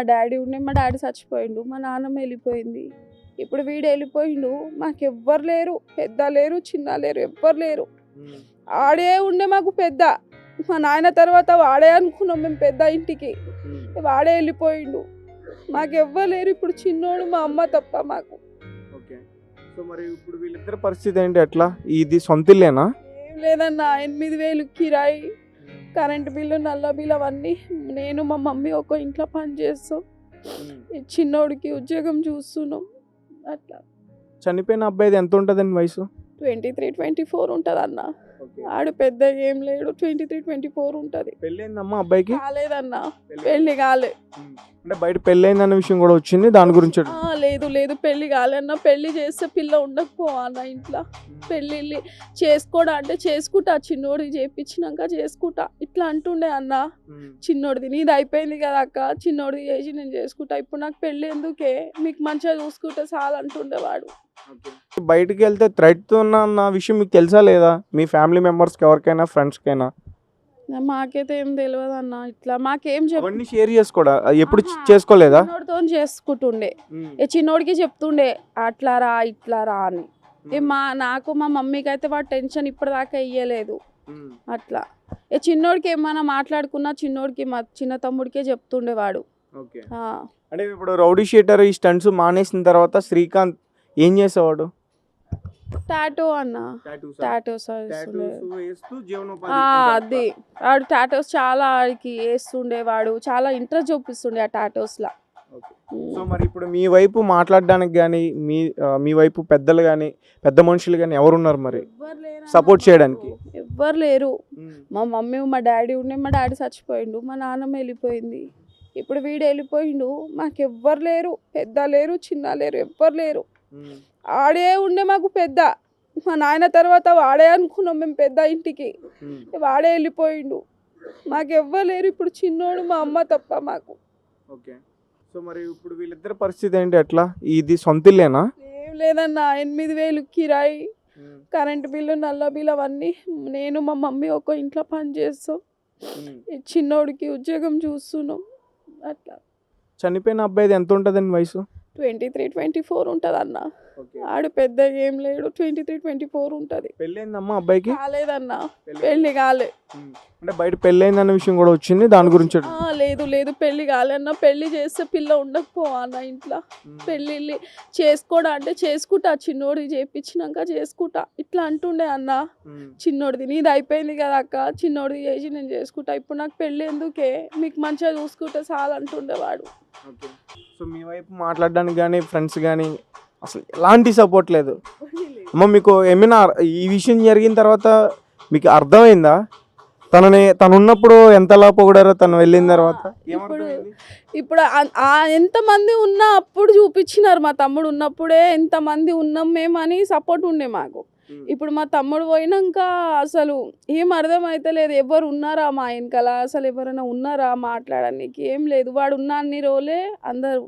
మా డాడీ ఉండే మా డాడీ చచ్చిపోయిండు మా నాన్నమ్మ వెళ్ళిపోయింది. ఇప్పుడు వీడు వెళ్ళిపోయిండు మాకు ఎవ్వరు లేరు పెద్ద లేరు చిన్న లేరు ఎవ్వరు లేరు. ఆడే ఉండే మాకు పెద్ద. మా నాయన తర్వాత వాడే అనుకున్నాం మేము పెద్ద ఇంటికి. వాడే వెళ్ళిపోయిండు. మాకు లేరు ఇప్పుడు చిన్నోడు మా అమ్మ తప్ప మాకు. ఓకే. సో మరి ఇప్పుడు వీళ్ళిద్దరి పరిస్థితి ఏంటి ఎట్లా ఇది సొంత ఇల్లేనా ఏం లేదన్నా ఎనిమిది వేలు కిరాయి. కరెంట్ బిల్లు నల్ల బిల్లు అవన్నీ నేను మా మమ్మీ ఒక ఇంట్లో పని చేస్తాం చిన్నోడికి ఉద్యోగం చూస్తున్నాం. అట్లా. చనిపోయిన అబ్బాయిది ఎంత ఉంటుందండి వయసు? ట్వంటీ త్రీ ట్వంటీ ఫోర్ ఉంటుంది అన్న. ఆడు పెద్ద ఏం లేడు ట్వంటీ త్రీ ట్వంటీ ఫోర్ ఉంటుంది. పెళ్ళైందమ్మా అబ్బాయికి? కాలేదన్న. పెళ్ళి కాలే. అంటే బయట పెళ్ళైందన్న విషయం కూడా వచ్చింది దాని గురించి లేదు లేదు పెళ్ళి కాలే అన్న పెళ్ళి చేస్తే పిల్ల ఉండకపోవా అన్న ఇంట్లో. పెళ్ళిళ్ళు చేసుకోడా అంటే చేసుకుంటా చిన్నోడి చేపించినాక చేసుకుంటా. ఇట్లా అంటుండే అన్న. చిన్నోడిది నీది అయిపోయింది కదా అక్క చిన్నోడిది చేసి నేను చేసుకుంటా. ఇప్పుడు నాకు పెళ్ళి ఎందుకే? మీకు మంచిగా చూసుకుంటే చాలు అంటుండేవాడు బయటికి వెళ్తే థ్రెట్ ఉన్న అన్న విషయం మీకు తెలుసా లేదా? మీ ఫ్యామిలీ మెంబర్స్కి ఎవరికైనా ఫ్రెండ్స్కైనా మాకైతే ఏం తెలియదు అన్న ఇట్లా మాకేం చెప్ప అవన్నీ షేర్ చేసుకోడా? ఎప్పుడు. చేసుకోలేదా? చిన్నోడితో చేసుకుంటుండే. ఏ చిన్నోడికి చెప్తుండే అట్లా రా ఇట్లా రా అని. ఏ మా నాకు మా మమ్మీకి అయితే వాడు టెన్షన్ ఇప్పటిదాకా ఇయ్యలేదు. అట్లా. ఏ చిన్నోడికి ఏమైనా మాట్లాడుకున్నా చిన్నోడికి మా చిన్న తమ్ముడికే చెప్తుండేవాడు ఓకే. ఆ. అంటే ఇప్పుడు రౌడీ షీటర్ ఈ స్టంట్స్ మానేసిన తర్వాత శ్రీకాంత్ ఏం చేసేవాడు? టాటో అన్న. టాటోస్ అది. ఆడు టాటోస్ చాలా ఆడికి వేస్తుండేవాడు చాలా ఇంట్రెస్ట్ చూపిస్తుండే ఆ టాటోస్ లా సో మరి ఇప్పుడు మీ వైపు మాట్లాడడానికి కానీ మీ మీ వైపు పెద్దలు కానీ పెద్ద మనుషులు కానీ ఎవరున్నారు మరి? సపోర్ట్ చేయడానికి? ఎవ్వరు లేరు. మా మమ్మీ మా డాడీ ఉండే మా డాడీ చచ్చిపోయిండు మా నాన్నమ్మ వెళ్ళిపోయింది. ఇప్పుడు వీడు వెళ్ళిపోయిండు మాకు ఎవ్వరు లేరు. పెద్ద లేరు చిన్న లేరు ఎవ్వరు లేరు. ఆడే ఉండే మాకు పెద్ద. మా నాయన తర్వాత వాడే అనుకున్నాం మేము పెద్ద ఇంటికి. వాడే వెళ్ళిపోయిండు. మాకు ఎవ్వరు లేరు. ఇప్పుడు చిన్నోడు మా అమ్మ తప్ప మాకు. ఓకే. సో మరి ఇప్పుడు వీళ్ళిద్దరి పరిస్థితి ఏంటి? ఎట్లా? ఇది సొంత ఇల్లేనా? ఏం లేదన్నా. ఎనిమిది వేలు కిరాయి కరెంట్ బిల్లు నల్ల బిల్లు అవన్నీ నేను మా మమ్మీ ఒక ఇంట్లో పని చేస్తాం. చిన్నోడికి ఉద్యోగం చూస్తున్నాం. అట్లా. చనిపోయిన అబ్బాయిది ఎంత ఉంటుందండి వయసు? ట్వంటీ త్రీ ట్వంటీ ఫోర్ ఉంటుంది అన్న ఆడు పెద్ద ఏం లేడు. ట్వంటీ త్రీ ట్వంటీ ఫోర్ ఉంటుంది. పెళ్ళైందమ్మా అబ్బాయికి? కాలేదన్న. పెళ్ళి కాలే. అంటే బయట పెళ్ళైందన్న విషయం కూడా వచ్చింది. దాని గురించి లేదు లేదు. పెళ్ళి కాలే అన్న పెళ్ళి చేస్తే పిల్ల ఉండకపోవా అన్న ఇంట్లో. పెళ్ళిళ్ళు చేసుకోడా అంటే చేసుకుంటా. చిన్నోడి చేపించినాక చేసుకుంటా. ఇట్లా అంటుండే అన్న. చిన్నోడిది నీది అయిపోయింది కదా అక్క. చిన్నోడిది చేసి నేను చేసుకుంటా. ఇప్పుడు నాకు పెళ్ళి ఎందుకే? మీకు మంచిగా చూసుకుంటే చాలు అంటుండేవాడు సో మీ వైపు మాట్లాడడానికి కానీ ఫ్రెండ్స్ కానీ అసలు ఎలాంటి సపోర్ట్ లేదు. అమ్మ మీకు ఏమైనా ఈ విషయం జరిగిన తర్వాత మీకు అర్థమైందా? తనని తను ఉన్నప్పుడు ఎంతలా పొగిడారో తను వెళ్ళిన తర్వాత? ఇప్పుడు ఆ ఎంతమంది ఉన్నా అప్పుడు చూపించినారు మా తమ్ముడు ఉన్నప్పుడే ఎంతమంది ఉన్నాం మేము అని సపోర్ట్ ఉండే మాకు. ఇప్పుడు మా తమ్ముడు పోయినాక అసలు ఏం అర్థమైతే లేదు ఎవరు ఉన్నారా మా వెనకాల? అసలు ఎవరైనా ఉన్నారా? మాట్లాడడానికి ఏం లేదు. వాడు ఉన్న అన్ని రోజులే అందరు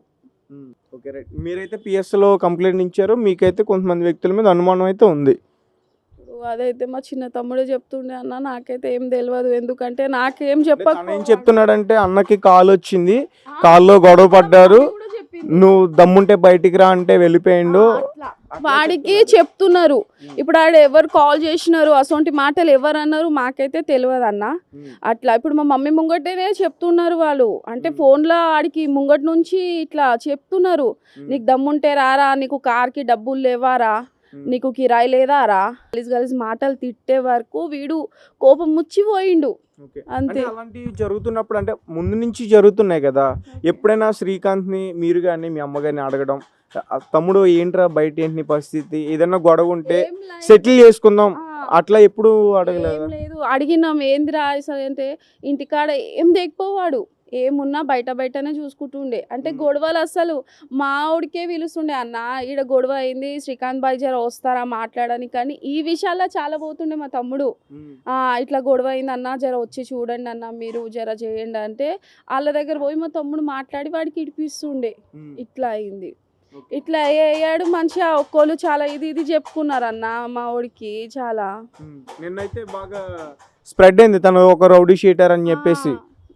ఓకే రైట్. మీరైతే పిఎస్లో కంప్లైంట్ ఇచ్చారు. మీకైతే కొంతమంది వ్యక్తుల మీద అనుమానం అయితే ఉంది. అదైతే మా చిన్న తమ్ముడే చెప్తుండే అన్న నాకైతే ఏం తెలియదు ఎందుకంటే నాకేం చెప్పక ఏం చెప్తున్నాడంటే అన్నకి కాల్ వచ్చింది. కాల్లో గొడవ పడ్డారు. నువ్వు దమ్ముంటే బయటికి రా అంటే వెళ్ళిపోయిండు. వాడికి చెప్తున్నారు. ఇప్పుడు ఆడ ఎవరు కాల్ చేసినారు అసొంటి మాటలు ఎవరు అన్నారు మాకైతే తెలియదు అన్న అట్లా ఇప్పుడు మా మమ్మీ ముంగటేనే చెప్తున్నారు వాళ్ళు. అంటే ఫోన్లో ఆడికి ముంగట నుంచి ఇట్లా చెప్తున్నారు. నీకు దమ్ముంటే రారా నీకు కార్కి డబ్బులు లేవారా నీకు కిరాయి లేదారా? కలిసి కలిసి మాటలు తిట్టే వరకు వీడు కోపం ముచ్చిపోయిండు. అంతే. అంటే అలాంటివి జరుగుతున్నప్పుడు అంటే ముందు నుంచి జరుగుతున్నాయి కదా. ఎప్పుడైనా శ్రీకాంత్ని మీరు కానీ మీ అమ్మ గారిని అడగడం "ఆ, తమ్ముడు ఏంట్రా బయట ఏంటి పరిస్థితి? ఏదైనా గొడవ ఉంటే సెటిల్ చేసుకుందాం. అట్లా ఎప్పుడు అడగలేదా? లేదు. అడిగినాం ఏందిరా అంటే ఇంటికాడ ఏం తెగిపోవాడు ఏమున్నా బయట బయటనే చూసుకుంటుండే. అంటే మ్మ్. గొడవలు అసలు మా ఆవిడకే పిలుస్తుండే అన్న ఈడ గొడవ అయింది శ్రీకాంత్ బాయ్ జర వస్తారా మాట్లాడడానికి? కానీ ఈ విషయాల్లో చాలా పోతుండే మా తమ్ముడు. ఆ, ఇట్లా గొడవ అయింది అన్న జర వచ్చి చూడండి అన్న మీరు జర చేయండి అంటే వాళ్ళ దగ్గర పోయి మా తమ్ముడు మాట్లాడి వాడికి ఇడిపిస్తుండే. ఇట్లా అయింది. ఇట్లా అయ్యాడు మంచిగా ఒక్కోళ్ళు చాలా ఇది ఇది చెప్పుకున్నారు అన్న మా వాడికి చాలా. నిన్నైతే బాగా స్ప్రెడ్ అయింది తను ఒక రౌడీ షీటర్ అని చెప్పేసి.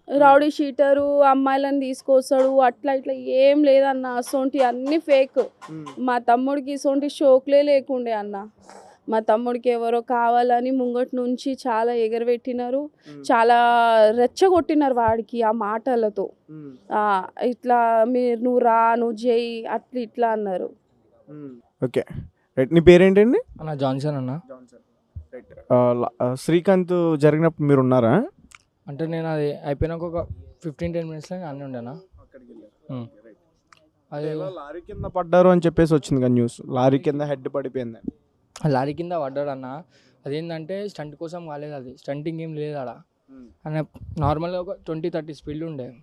రౌడీ షీటరు అమ్మాయిలను తీసుకొస్తాడు అట్లా ఇట్లా ఏం లేదన్న. అసొంటి అన్ని ఫేక్. మా తమ్ముడికి ఇసొంటి షోక్లే లేకుండే అన్న. మా తమ్ముడికి ఎవరో కావాలని ముంగటి నుంచి చాలా ఎగరబెట్టినారు. చాలా రెచ్చగొట్టినారు వాడికి ఆ మాటలతో. ఆ, ఇట్లా మీరు నువ్వు రా నువ్వు చేయి అట్లా ఇట్లా అన్నారు. ఓకే. రైట్ నీ పేరేంటండి? అన్న జాన్సన్ అన్న. శ్రీకాంత్ జరిగినప్పుడు మీరు ఉన్నారా అంటే నేను అది అయిపోయినాక ఒక ఫిఫ్టీన్ టెన్ మినిట్స్లో అన్నీ ఉండేనా. అది లారీ కింద పడ్డారు అని చెప్పేసి వచ్చింది కదా న్యూస్ లారీ కింద హెడ్ పడిపోయింది. లారీ కింద పడ్డాడు అన్న. అదేంటంటే స్టంట్ కోసం కాలేదు అది. స్టంటింగ్ ఏం లేదు ఆడ. అన్న నార్మల్గా ఒక ట్వంటీ థర్టీ స్పీడ్ ఉండే.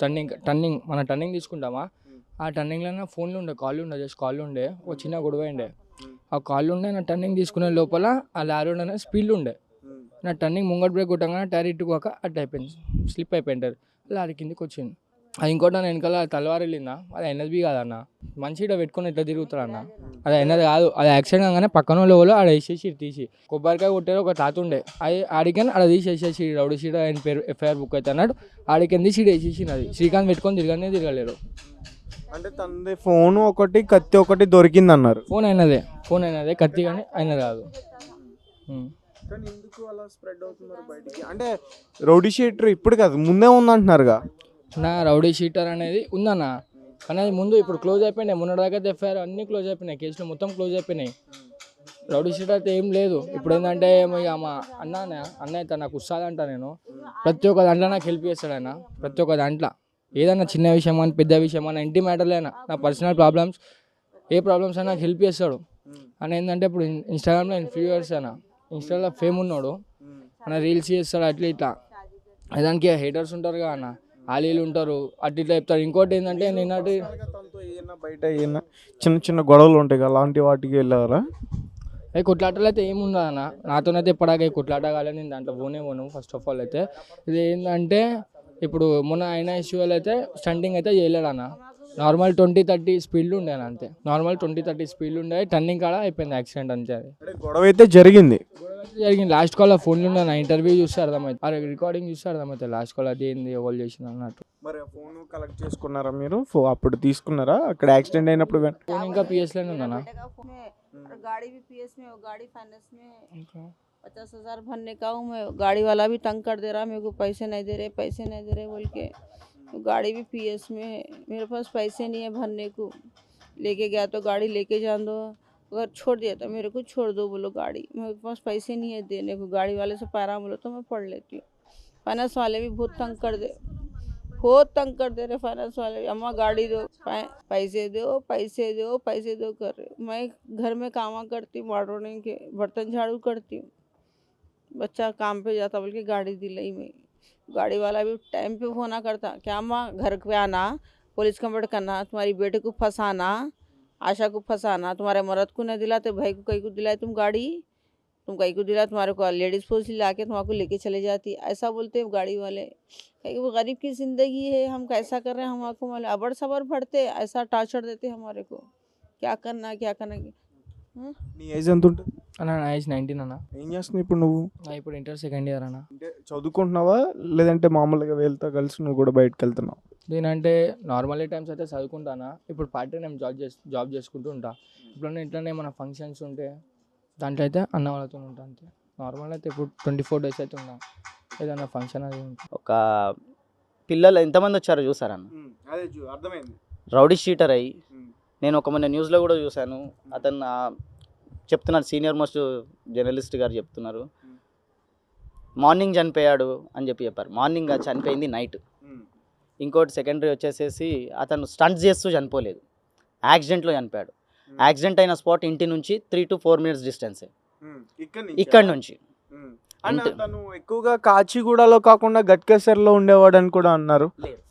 టర్నింగ్ టర్నింగ్ మన టర్నింగ్ తీసుకుంటామా? ఆ టర్నింగ్లో ఫోన్లు ఉండే కాళ్ళు ఉండే జస్ట్ కాళ్ళు ఉండే. ఒక చిన్న గొడవ ఉండే ఆ కాళ్ళు ఉండే నా టర్నింగ్ తీసుకునే లోపల ఆ లారీ ఉండే స్పీడ్ ఉండే. నా టర్నింగ్ ముంగట్ బ్రేక్ కొట్టగానే టైర్ ఇట్టుకోక అట్ అయిపోయింది. స్లిప్ అయిపోయింది టైర్. లారీ కిందకి వచ్చింది. అది ఇంకోటి నా వెనకాల తలవారు వెళ్ళిందా? అది ఎన్ఎస్బి కాదన్న మంచి ఇట పెట్టుకొని ఎట్లా తిరుగుతాడు అన్న? అది ఎన్నది కాదు. అది యాక్సిడెంట్ కాగానే పక్కన వాళ్ళు ఆడ వేసేసి తీసి. కొబ్బరికాయ కొట్టారు ఒక తాత ఉండే. అది ఆడికని ఆడ తీసేసేసి రౌడీ సీడ్ ఆయన పేరు ఎఫ్ఐఆర్ బుక్ అయితే అన్నాడు. ఆడికింది సీడ్ వేసేసి అది శ్రీకాంత్ పెట్టుకొని తిరగనే తిరగలేరు. అంటే తనది ఫోన్ ఒకటి కత్తి ఒకటి దొరికింది అన్నారు ఫోన్ అయినదే. ఫోన్ అయినదే. కత్తి కానీ అయినది కాదు. కానీ ఎందుకు అలా స్ప్రెడ్ అవుతున్నారు బయటికి? అంటే రౌడీ షీటర్ ఇప్పుడు కాదు ముందే ఉందంటున్నారుగా. నా రౌడీ షీటర్ అనేది ఉందన్న. కానీ అది ముందు ఇప్పుడు క్లోజ్ అయిపోయినాయి. మొన్నటిదాకా ఎఫ్ఐఆర్ అన్ని క్లోజ్ అయిపోయినాయి. కేసులు మొత్తం క్లోజ్ అయిపోయినాయి. రౌడీ షీటర్ అయితే ఏం లేదు. ఇప్పుడు ఏంటంటే ఇక మా అన్న అన్న అయితే నాకు వస్తాదంట నేను. ప్రతి ఒక్క దాంట్లో నాకు హెల్ప్ చేస్తాడు ఆయన. ప్రతి ఒక్క దాంట్లో. ఏదైనా చిన్న విషయం అని పెద్ద విషయం అని ఇంటి మ్యాటర్లైనా నా పర్సనల్ ప్రాబ్లమ్స్ ఏ ప్రాబ్లమ్స్ అయినా నాకు హెల్ప్ చేస్తాడు. అని ఏంటంటే ఇప్పుడు ఇన్స్టాగ్రామ్లో ఇన్ఫ్లుయర్స్ అయినా ఇన్స్టాలో ఫేమ్ ఉన్నాడు. మన రీల్స్ చేస్తాడు అట్లా ఇట్లా. దానికి హేటర్స్ ఉంటారు కదా అన్న. ఆలీలు ఉంటారు అటు ఇట్లా చెప్తారు. ఇంకోటి ఏంటంటే నిన్నటి బయట ఏమైనా చిన్న చిన్న గొడవలు ఉంటాయి కదా అలాంటి వాటికి వెళ్ళారా అవి కొట్లాటలు అయితే ఏముండదు అన్న. నాతోనైతే ఇప్పటిదాకా ఈ కొట్లాట కాలేదు. నేను దాంట్లో పోనే పోను ఫస్ట్ ఆఫ్ ఆల్ అయితే. ఇది ఏంటంటే ఇప్పుడు మొన్న అయిన ఇష్యూలు అయితే స్టంటింగ్ అయితే చేయలేడు అన్న. నార్మల్ ట్వంటీ థర్టీ స్పీడ్లు ఉండే అన్న అంతే నార్మల్ ట్వంటీ థర్టీ స్పీడ్లు ఉండే టర్నింగ్ కాడ అయిపోయింది యాక్సిడెంట్ అంతే అది అంటే గొడవ అయితే జరిగింది జరిగింది లాస్ట్ కాల్ ఫోన్లు ఉండే నా ఇంటర్వ్యూ చూస్తే అర్థమవుతుంది అరే రికార్డింగ్ చూస్తే అర్థమవుతుంది లాస్ట్ కాల్ అది ఏంది ఎవరు చేసింది అన్నట్టు మరి ఫోన్ కలెక్ట్ చేసుకున్నారా మీరు ఫో- అప్పుడు తీసుకున్నారా అక్కడ యాక్సిడెంట్ అయినప్పుడు వెన్- ఫోన్ ఇంకా పిఎస్లోనే ఉందన్న में और गाड़ी भी पीएस में और गाड़ी फाइनेंस में पचास हजार भरने का हूँ मैं गाड़ी वाला भी तंग कर दे रहा मेरे को पैसे नहीं दे रहे पैसे नहीं दे रहे बोल के तो गाड़ी भी पीएस में है मेरे पास पैसे नहीं है भरने को। लेके गया तो गाड़ी लेके जान दो। अगर छोड़ दिया तो मेरे को छोड़ दो बोलो गाड़ी। मेरे पास पैसे नहीं है देने को। गाड़ी वाले से पैरा बोलो तो मैं पढ़ लेती हूँ। फाइनेंस वाले भी बहुत तंग कर दे। बहुत तंग कर दे रहे फाइनेंस वाले अम्मा, गाड़ी दो। पैसे दो पैसे दो पैसे दो कर रहे मैं घर में काम करती हूँ मार्डोनिंग के। बर्तन झाड़ू करती हूँ। बच्चा काम पे जाता बोल के गाड़ी दिलाई मैं। गाड़ी वाला भी टाइम पे फ़ोन करता। क्या माँ, घर पे आना पुलिस कंप्लेंट करना, तुम्हारी बेटे को फंसाना, आशा को फंसाना, तुम्हारे मर्द को नहीं दिलाते, भाई को कहीं को दिलाए तुम गाड़ी? तुम कहीं को दिला तुम्हारे को लेडीज़ पुलिस ला के तुम्हारे को लेके चले जाती। ऐसा बोलते हैं गाड़ी वाले। कहीं वो गरीब की ज़िंदगी है, हम कैसा कर रहे हैं हमारे को मालूम अबड़ सबर भरते ऐसा टार्चर देते हमारे को। क्या करना क्या करना है? हाँ? అన్న నా ఏజ్ నైన్టీన్ అన్న. ఏం చేస్తున్నావు ఇప్పుడు నువ్వు? నా ఇప్పుడు ఇంటర్ సెకండ్ ఇయర్ అన్న. అంటే చదువుకుంటున్నావా? లేదంటే మామూలుగా వెళ్తా కలిసి నువ్వు కూడా బయటకు వెళ్తున్నావు? నేనంటే నార్మల్ టైమ్స్ అయితే చదువుకుంటానా ఇప్పుడు పార్ట్ టైం జాబ్ చేసి జాబ్ చేసుకుంటూ ఉంటా. ఇప్పుడు ఇట్లానే మన ఫంక్షన్స్ ఉంటే దాంట్లో అయితే అన్న వాళ్ళతో ఉంటా అంతే. నార్మల్ అయితే ఇప్పుడు ట్వంటీ ఫోర్ డేస్ అయితే ఉన్నా. ఏదైనా ఫంక్షన్ అది ఉంటే. ఒక పిల్లలు ఎంతమంది వచ్చారో చూసారన్న అదే అర్థమైంది. రౌడీ షీటర్ అయ్యి నేను ఒక మొన్న న్యూస్లో కూడా చూశాను. అతను చెప్తున్నారు. సీనియర్ మోస్ట్ జర్నలిస్ట్ గారు చెప్తున్నారు. మార్నింగ్ చనిపోయాడు అని చెప్పి చెప్పారు. మార్నింగ్ చనిపోయింది నైట్. ఇంకోటి సెకండరీ వచ్చేసేసి అతను స్టంట్స్ చేస్తూ చనిపోలేదు. యాక్సిడెంట్లో చనిపోయాడు. యాక్సిడెంట్ అయిన స్పాట్ ఇంటి నుంచి three to four minutes distance. ఇక్కడ నుంచి? అంటే తను ఎక్కువగా కాచిగూడలో కాకుండా గట్కేసర్లో ఉండేవాడు అని కూడా అన్నారు.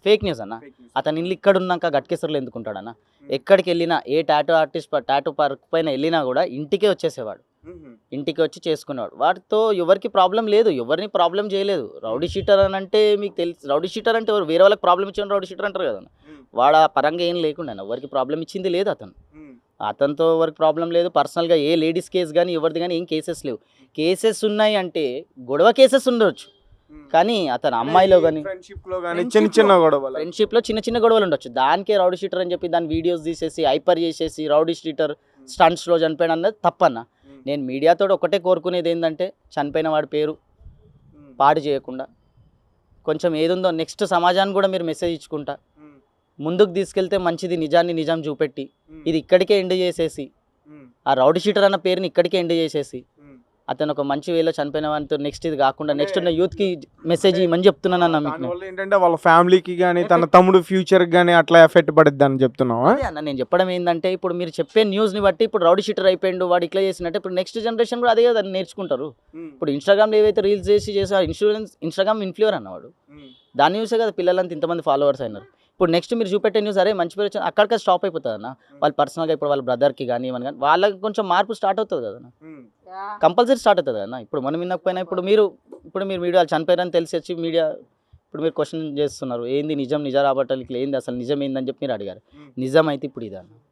ఫేక్ న్యూస్ అన్న. అతను ఇల్లు ఇక్కడ ఉన్నాక గట్కేసర్లో ఎందుకుంటాడన్న ఎక్కడికి వెళ్ళినా ఏ టాటూ ఆర్టిస్ట్ టాటూ పార్క్ పైన వెళ్ళినా కూడా ఇంటికే వచ్చేసేవాడు. ఇంటికి వచ్చి చేసుకునేవాడు. వాటితో ఎవరికి ప్రాబ్లం లేదు ఎవరిని ప్రాబ్లం చేయలేదు. రౌడీ షీటర్ అని అంటే మీకు తెలుసు రౌడీ షీటర్ అంటే ఎవరు? వేరే వాళ్ళకి ప్రాబ్లం ఇచ్చిన రౌడీ షీటర్ అంటారు కదా వాడు పరంగా ఏం లేకుండా ఎవరికి ప్రాబ్లం ఇచ్చింది లేదు అతను. అతనితో ఎవరికి ప్రాబ్లం లేదు. పర్సనల్గా ఏ లేడీస్ కేసు కానీ ఎవరిది కానీ ఏం కేసెస్ లేవు. కేసెస్ ఉన్నాయి అంటే గొడవ కేసెస్ ఉండొచ్చు. కానీ అతను అమ్మాయిలో కానీ ఫ్రెండ్షిప్లో కానీ చిన్న చిన్న గొడవలు. ఫ్రెండ్షిప్లో చిన్న చిన్న గొడవలు ఉండొచ్చు. దానికే రౌడీ షీటర్ అని చెప్పి దాని వీడియోస్ తీసేసి హైపర్ చేసేసి రౌడీ షీటర్ స్టంట్స్లో చనిపోయాడు అన్నది తప్పన్న. నేను మీడియాతో ఒకటే కోరుకునేది ఏంటంటే చనిపోయిన వాడి పేరు పాడు చేయకుండా. కొంచెం ఏదుందో నెక్స్ట్ సమాజానికి కూడా మీరు మెసేజ్ ఇచ్చుకుంటా. ముందుకు తీసుకెళ్తే మంచిది నిజాన్ని నిజం చూపెట్టి. ఇది ఇక్కడికే ఎండ్ చేసేసి ఆ రౌడీ షీటర్ అన్న పేరుని ఇక్కడికే ఎండ్ చేసేసి అతను ఒక మంచి వేలో చనిపోయిన వాడితో నెక్స్ట్ ఇది కాకుండా నెక్స్ట్ ఉన్న యూత్కి మెసేజ్ ఇవ్వమని చెప్తున్నాను అన్న మీకు. ఏంటంటే వాళ్ళ ఫ్యామిలీకి కానీ తన తమ్ముడు ఫ్యూచర్ గానీ అట్లా ఎఫెక్ట్ పడుద్ది అని చెప్తున్నావా? అన్న నేను చెప్పడం ఏంటంటే ఇప్పుడు మీరు చెప్పే న్యూస్ని బట్టి ఇప్పుడు రౌడీ షీటర్ అయిపోయిండు వాడు ఇట్లా చేసినట్టే ఇప్పుడు నెక్స్ట్ జనరేషన్ కూడా అదే కదా నేర్చుకుంటారు. ఇప్పుడు ఇన్స్టాగ్రామ్లో ఏవైతే రీల్స్ చేసి చేసా ఇన్సూరెన్స్ ఇన్స్టాగ్రామ్ ఇన్ఫ్లుయర్ అన్నవాడు దాన్ని చూసే కదా పిల్లలంతా ఇంతమంది ఫాలోవర్స్ అయినారు. ఇప్పుడు నెక్స్ట్ మీరు చూపెట్టే న్యూస్ అరే మంచి పేరు వచ్చింది అక్కడికి స్టాప్ అయిపోతుంది అన్న వాళ్ళు పర్సనల్గా ఇప్పుడు వాళ్ళ బ్రదర్కి కానీ ఏమని కానీ వాళ్ళకి కొంచెం మార్పు స్టార్ట్ అవుతుంది కదా కంపల్సరీ స్టార్ట్ అవుతుంది కదా ఇప్పుడు మనం వినకపోయినా ఇప్పుడు మీరు ఇప్పుడు మీరు మీడియా చనిపోయారని తెలిసి వచ్చి మీడియా ఇప్పుడు మీరు క్వశ్చన్ చేస్తున్నారు. ఏంది నిజం నిజం రాబట్టాలి ఇట్లా ఏంది అసలు నిజం ఏందని చెప్పి మీరు అడిగారు. నిజం అయితే ఇప్పుడు ఇదన్న.